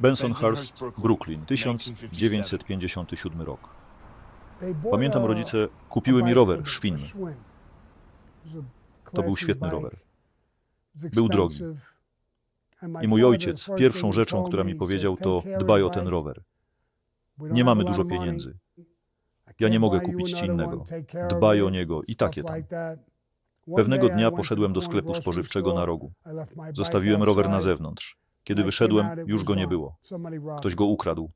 Bensonhurst, Brooklyn, 1957 rok. Pamiętam, rodzice kupiły mi rower, Szwin. To był świetny rower. Był drogi. I mój ojciec, pierwszą rzeczą, która mi powiedział, to dbaj o ten rower. Nie mamy dużo pieniędzy. Ja nie mogę kupić ci innego. Dbaj o niego i takie tam. Pewnego dnia poszedłem do sklepu spożywczego na rogu. Zostawiłem rower na zewnątrz. Kiedy wyszedłem, już go nie było. Ktoś go ukradł.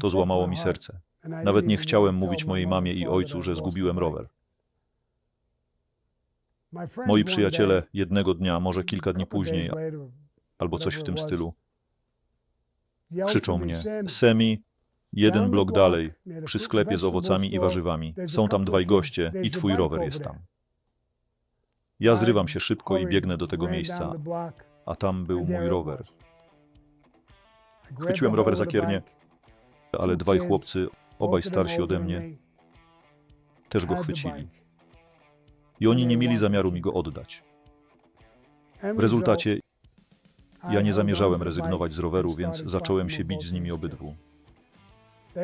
To złamało mi serce. Nawet nie chciałem mówić mojej mamie i ojcu, że zgubiłem rower. Moi przyjaciele jednego dnia, może kilka dni później, albo coś w tym stylu, krzyczą mnie: Semi, jeden blok dalej, przy sklepie z owocami i warzywami. Są tam dwaj goście i twój rower jest tam. Ja zrywam się szybko i biegnę do tego miejsca, a tam był mój rower. Chwyciłem rower za kiernie, ale dwaj chłopcy, obaj starsi ode mnie, też go chwycili. I oni nie mieli zamiaru mi go oddać. W rezultacie ja nie zamierzałem rezygnować z roweru, więc zacząłem się bić z nimi obydwu.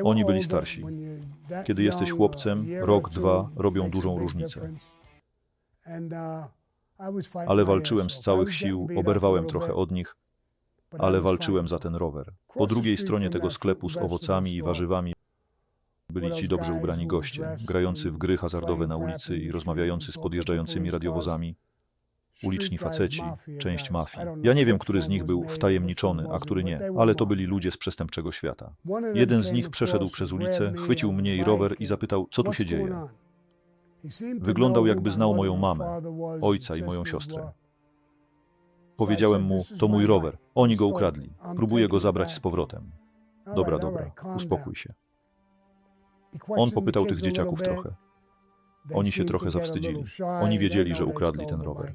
Oni byli starsi. Kiedy jesteś chłopcem, rok, dwa robią dużą różnicę. Ale walczyłem z całych sił, oberwałem trochę od nich, ale walczyłem za ten rower. Po drugiej stronie tego sklepu z owocami i warzywami byli ci dobrze ubrani goście, grający w gry hazardowe na ulicy i rozmawiający z podjeżdżającymi radiowozami. Uliczni faceci, część mafii. Ja nie wiem, który z nich był wtajemniczony, a który nie, ale to byli ludzie z przestępczego świata. Jeden z nich przeszedł przez ulicę, chwycił mnie i rower i zapytał, co tu się dzieje. Wyglądał, jakby znał moją mamę, ojca i moją siostrę. Powiedziałem mu, to mój rower, oni go ukradli, próbuję go zabrać z powrotem. Dobra, dobra, uspokój się. On popytał tych dzieciaków trochę. Oni się trochę zawstydzili. Oni wiedzieli, że ukradli ten rower.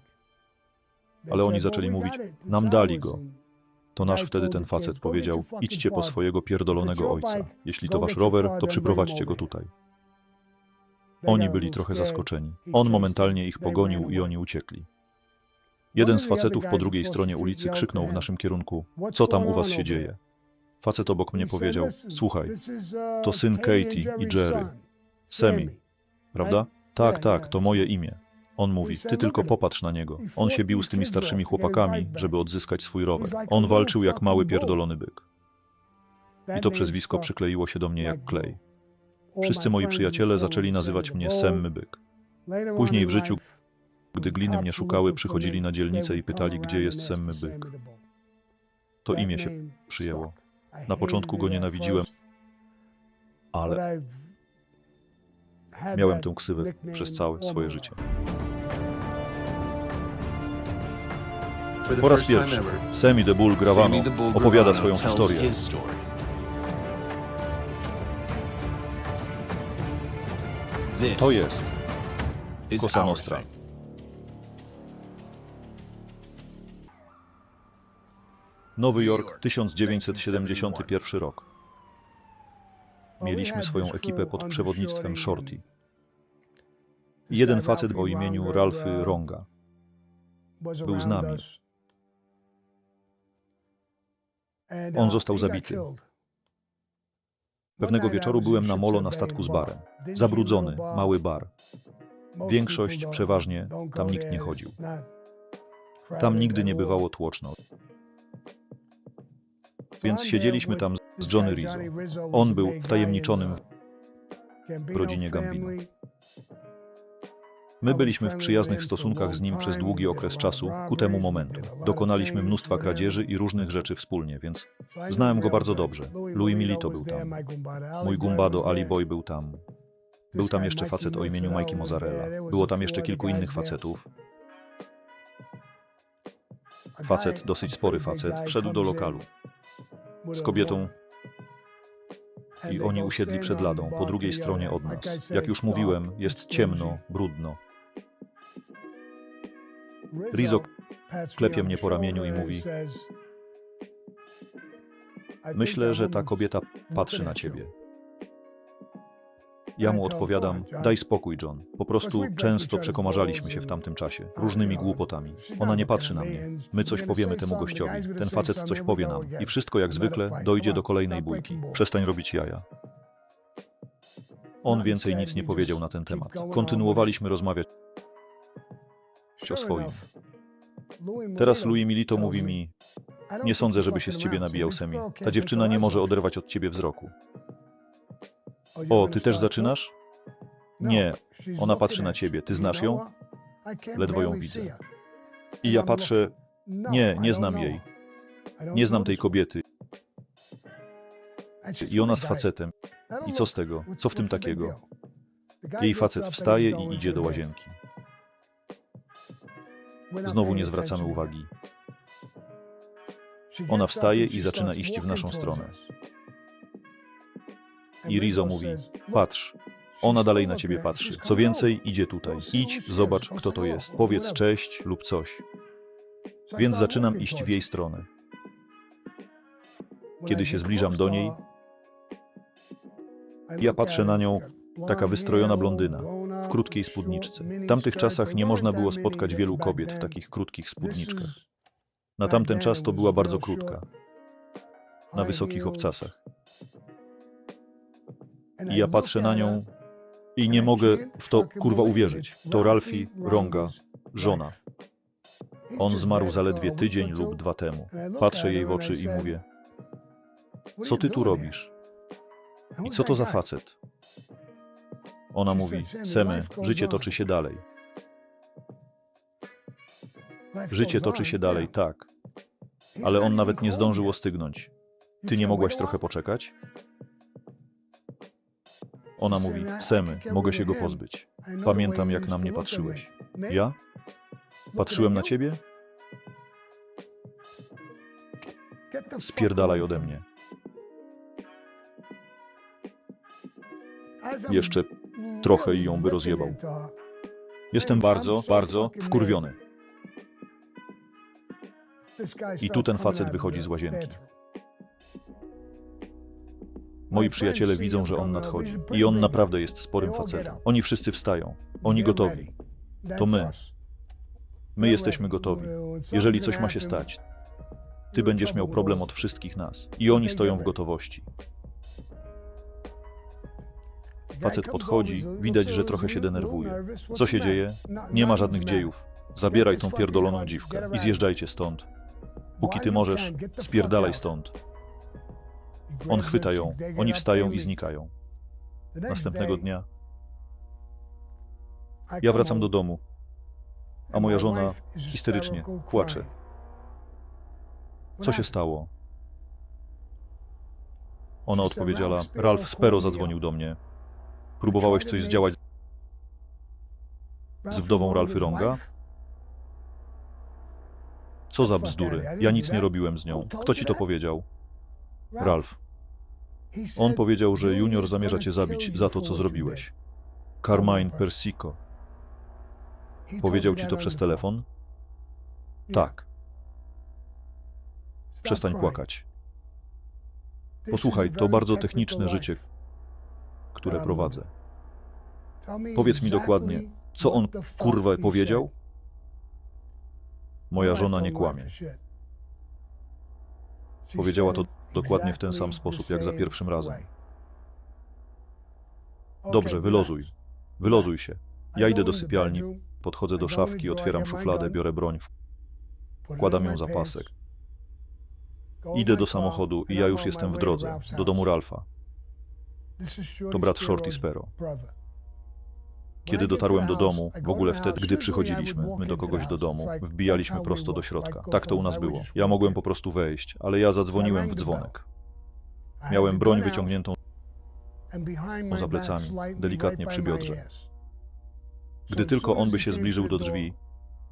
Ale oni zaczęli mówić, nam dali go. To nasz wtedy ten facet powiedział, idźcie po swojego pierdolonego ojca. Jeśli to wasz rower, to przyprowadźcie go tutaj. Oni byli trochę zaskoczeni. On momentalnie ich pogonił i oni uciekli. Jeden z facetów po drugiej stronie ulicy krzyknął w naszym kierunku, co tam u was się dzieje? Facet obok mnie powiedział, słuchaj, to syn Katie i Jerry, Semi, prawda? Tak, tak, to moje imię. On mówi, ty tylko popatrz na niego. On się bił z tymi starszymi chłopakami, żeby odzyskać swój rower. On walczył jak mały pierdolony byk. I to przezwisko przykleiło się do mnie jak klej. Wszyscy moi przyjaciele zaczęli nazywać mnie Semmy Byk. Później w życiu, gdy gliny mnie szukały, przychodzili na dzielnicę i pytali, gdzie jest Semmy Byk. To imię się przyjęło. Na początku go nienawidziłem, ale miałem tę ksywę przez całe swoje życie. Po raz pierwszy Semi the Bull Gravano opowiada swoją historię. To jest Cosa Nostra. Nowy Jork, 1971 rok. Mieliśmy swoją ekipę pod przewodnictwem Shorty. Jeden facet o imieniu Ralphy Ronga był z nami. On został zabity. Pewnego wieczoru byłem na molo na statku z barem. Zabrudzony, mały bar. Większość, przeważnie, tam nikt nie chodził. Tam nigdy nie bywało tłoczno. Więc siedzieliśmy tam z Johnny Rizzo. On był wtajemniczonym w rodzinie Gambino. My byliśmy w przyjaznych stosunkach z nim przez długi okres czasu, ku temu momentu. Dokonaliśmy mnóstwa kradzieży i różnych rzeczy wspólnie, więc znałem go bardzo dobrze. Louis Milito był tam. Mój gumbado Ali Boy był tam. Był tam jeszcze facet o imieniu Mikey Mozzarella. Było tam jeszcze kilku innych facetów. Facet, dosyć spory facet, wszedł do lokalu z kobietą i oni usiedli przed ladą, po drugiej stronie od nas. Jak już mówiłem, jest ciemno, brudno. Rizzo klepie mnie po ramieniu i mówi: Myślę, że ta kobieta patrzy na ciebie. Ja mu odpowiadam, daj spokój, John. Po prostu często przekomarzaliśmy się w tamtym czasie, różnymi głupotami. Ona nie patrzy na mnie. My coś powiemy temu gościowi. Ten facet coś powie nam. I wszystko jak zwykle dojdzie do kolejnej bójki. Przestań robić jaja. On więcej nic nie powiedział na ten temat. Kontynuowaliśmy rozmawiać o swoim. Teraz Louis Milito mówi mi, nie sądzę, żeby się z ciebie nabijał, Semi. Ta dziewczyna nie może oderwać od ciebie wzroku. O, ty też zaczynasz? Nie, ona patrzy na ciebie. Ty znasz ją? Ledwo ją widzę. I ja patrzę, nie, nie znam jej. Nie znam tej kobiety. I ona z facetem. I co z tego? Co w tym takiego? Jej facet wstaje i idzie do łazienki. Znowu nie zwracamy uwagi. Ona wstaje i zaczyna iść w naszą stronę. I Rizo mówi, patrz. Ona dalej na ciebie patrzy. Co więcej, idzie tutaj. Idź, zobacz, kto to jest. Powiedz cześć lub coś. Więc zaczynam iść w jej stronę. Kiedy się zbliżam do niej, Ja patrzę na nią, taka wystrojona blondyna, w krótkiej spódniczce. W tamtych czasach nie można było spotkać wielu kobiet w takich krótkich spódniczkach. Na tamten czas to była bardzo krótka, na wysokich obcasach. I ja patrzę na nią i nie mogę w to kurwa uwierzyć. To Ralphie Ronga, żona. On zmarł zaledwie tydzień lub dwa temu. Patrzę jej w oczy i mówię, co ty tu robisz? I co to za facet? Ona mówi, Semy, życie toczy się dalej. Życie toczy się dalej, tak. Ale on nawet nie zdążył ostygnąć. Ty nie mogłaś trochę poczekać? Ona mówi, Semy, mogę się go pozbyć. Pamiętam, jak na mnie patrzyłeś. Ja? Patrzyłem na ciebie? Spierdalaj ode mnie. Jeszcze trochę i ją by rozjebał. Jestem bardzo, bardzo wkurwiony. I tu ten facet wychodzi z łazienki. Moi przyjaciele widzą, że on nadchodzi. I on naprawdę jest sporym facetem. Oni wszyscy wstają. Oni gotowi. To my. My jesteśmy gotowi. Jeżeli coś ma się stać, ty będziesz miał problem od wszystkich nas. I oni stoją w gotowości. Facet podchodzi, widać, że trochę się denerwuje. Co się dzieje? Nie ma żadnych dziejów. Zabieraj tą pierdoloną dziwkę i zjeżdżajcie stąd. Póki ty możesz, spierdalaj stąd. On chwyta ją, oni wstają i znikają. Następnego dnia ja wracam do domu, a moja żona histerycznie płacze. Co się stało? Ona odpowiedziała, Ralph Spero zadzwonił do mnie. Próbowałeś coś zdziałać z wdową Ralphy Ronga? Co za bzdury. Ja nic nie robiłem z nią. Kto ci to powiedział? Ralph. On powiedział, że Junior zamierza cię zabić za to, co zrobiłeś. Carmine Persico. Powiedział ci to przez telefon? Tak. Przestań płakać. Posłuchaj, to bardzo techniczne życie, które prowadzę. Powiedz mi dokładnie, co on kurwa powiedział? Moja żona nie kłamie. Powiedziała to dokładnie w ten sam sposób, jak za pierwszym razem. Dobrze, wylozuj. Wylozuj się. Ja idę do sypialni, podchodzę do szafki, otwieram szufladę, biorę broń, wkładam ją za pasek. Idę do samochodu i ja już jestem w drodze, do domu Ralfa. To brat Shorty Spero. Kiedy dotarłem do domu, w ogóle wtedy, gdy przychodziliśmy my do kogoś do domu, wbijaliśmy prosto do środka. Tak to u nas było. Ja mogłem po prostu wejść, ale ja zadzwoniłem w dzwonek. Miałem broń wyciągniętą za plecami, delikatnie przy biodrze. Gdy tylko on by się zbliżył do drzwi,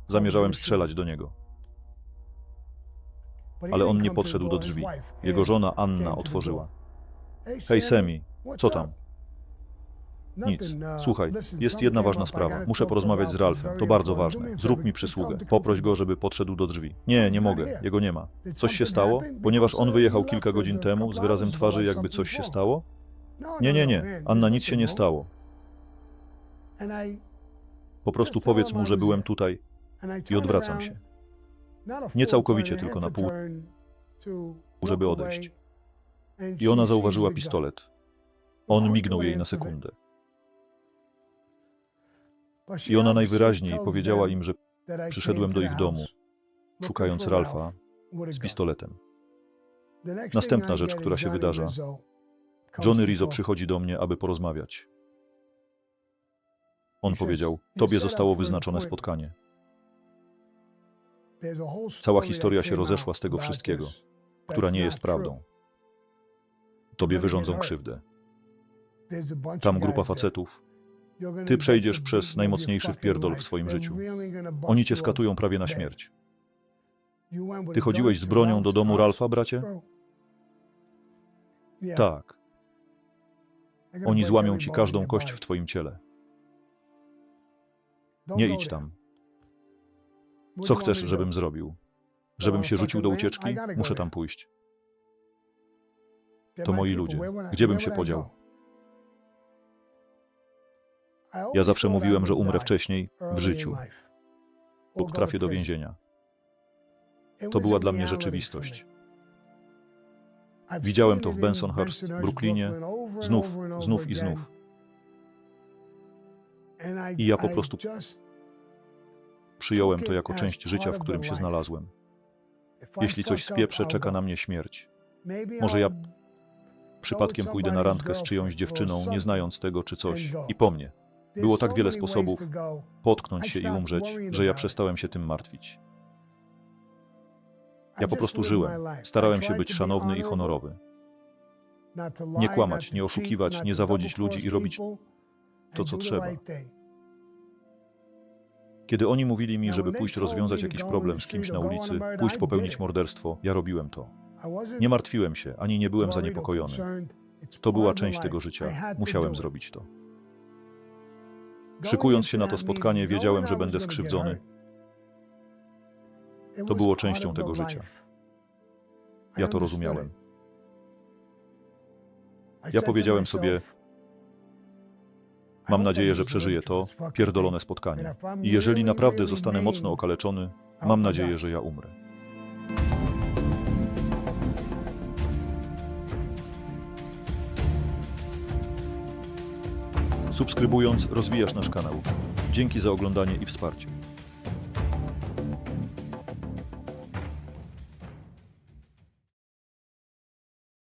zamierzałem strzelać do niego. Ale on nie podszedł do drzwi. Jego żona Anna otworzyła. Hej Semi, co tam? Nic. Słuchaj, jest jedna ważna sprawa. Muszę porozmawiać z Ralfem. To bardzo ważne. Zrób mi przysługę. Poproś go, żeby podszedł do drzwi. Nie, nie mogę. Jego nie ma. Coś się stało? Ponieważ on wyjechał kilka godzin temu z wyrazem twarzy, jakby coś się stało? Nie, nie, nie. Anna, nic się nie stało. Po prostu powiedz mu, że byłem tutaj i odwracam się. Nie całkowicie, tylko na pół, żeby odejść. I ona zauważyła pistolet. On mignął jej na sekundę. I ona najwyraźniej powiedziała im, że przyszedłem do ich domu, szukając Ralfa z pistoletem. Następna rzecz, która się wydarza. Johnny Rizzo przychodzi do mnie, aby porozmawiać. On powiedział: Tobie zostało wyznaczone spotkanie. Cała historia się rozeszła z tego wszystkiego, która nie jest prawdą. Tobie wyrządzą krzywdę. Tam grupa facetów. Ty przejdziesz przez najmocniejszy wpierdol w swoim życiu. Oni cię skatują prawie na śmierć. Ty chodziłeś z bronią do domu Ralfa, bracie? Tak. Oni złamią ci każdą kość w twoim ciele. Nie idź tam. Co chcesz, żebym zrobił? Żebym się rzucił do ucieczki? Muszę tam pójść. To moi ludzie. Gdzie bym się podział? Ja zawsze mówiłem, że umrę wcześniej w życiu, lub trafię do więzienia. To była dla mnie rzeczywistość. Widziałem to w Bensonhurst, Brooklynie, znów, znów i znów. I ja po prostu Przyjąłem to jako część życia, w którym się znalazłem. Jeśli coś spieprzę, czeka na mnie śmierć. Może ja przypadkiem pójdę na randkę z czyjąś dziewczyną, nie znając tego czy coś, i po mnie. Było tak wiele sposobów Potknąć się i umrzeć, że ja przestałem się tym martwić. Ja po prostu żyłem. Starałem się być szanowny i honorowy. Nie kłamać, nie oszukiwać, nie zawodzić ludzi i robić to, co trzeba. Kiedy oni mówili mi, żeby pójść rozwiązać jakiś problem z kimś na ulicy, pójść popełnić morderstwo, ja robiłem to. Nie martwiłem się, ani nie byłem zaniepokojony. To była część tego życia. Musiałem zrobić to. Szykując się na to spotkanie, wiedziałem, że będę skrzywdzony. To było częścią tego życia. Ja to rozumiałem. Ja powiedziałem sobie, mam nadzieję, że przeżyję to pierdolone spotkanie. I jeżeli naprawdę zostanę mocno okaleczony, mam nadzieję, że ja umrę. Subskrybując, rozwijasz nasz kanał. Dzięki za oglądanie i wsparcie.